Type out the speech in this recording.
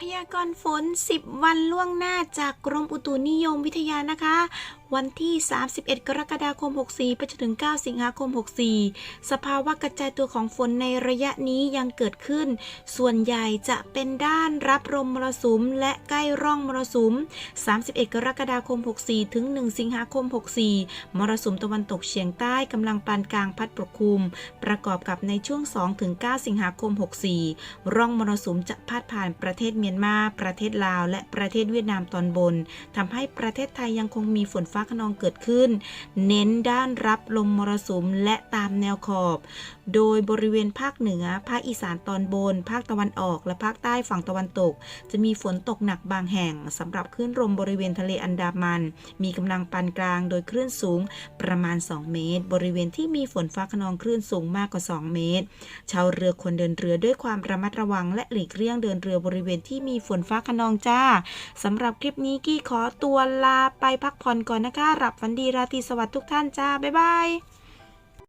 พยากรณ์ฝน 10 วันล่วงหน้าจากกรมอุตุนิยมวิทยานะคะ วันที่ 31 กรกฎาคม 64 ไปจนถึง 9 สิงหาคม 64 สภาวะกระจายตัวของฝนในระยะนี้ยังเกิดขึ้น ส่วนใหญ่จะเป็นด้านรับลมมรสุมและใกล้ร่องมรสุม 31 กรกฎาคม 64 ถึง 1 สิงหาคม 64 มรสุมตะวันตกเฉียงใต้กำลังปานกลางพัดปกคลุม ประกอบกับในช่วง 2 ถึง 9 สิงหาคม 64 ร่องมรสุมจะพาดผ่านประเทศเมียนมา ประเทศลาว และประเทศเวียดนามตอนบนทำให้ประเทศไทยยังคงมีฝนฟ้าาขนองเกิดขึ้น เน้นด้านรับลมมรสุมและตามแนวขอบ โดยบริเวณภาคเหนือ ภาคอีสานตอนบน ภาคตะวันออก และภาคใต้ฝั่งตะวันตก จะมีฝนตกหนักบางแห่งสำหรับคลื่นลมบริเวณทะเลอันดามัน มีกำลังปานกลางโดยคลื่นสูงประมาณ 2 เมตร บริเวณที่มีฝนฟ้าขนองคลื่นสูงมากกว่า 2 เมตร ชาวเรือควรเดินเรือด้วยความระมัดระวัง และหลีกเลี่ยงเดินเรือบริเวณที่มีฝนฟ้าขนองจ้าสำหรับคลิปนี้กี้ขอตัวลาไปพักผ่อนก่อนนะนะคะหลับฝันดีราตรีสวัสดิ์ทุกท่านจ้า บ๊ายบาย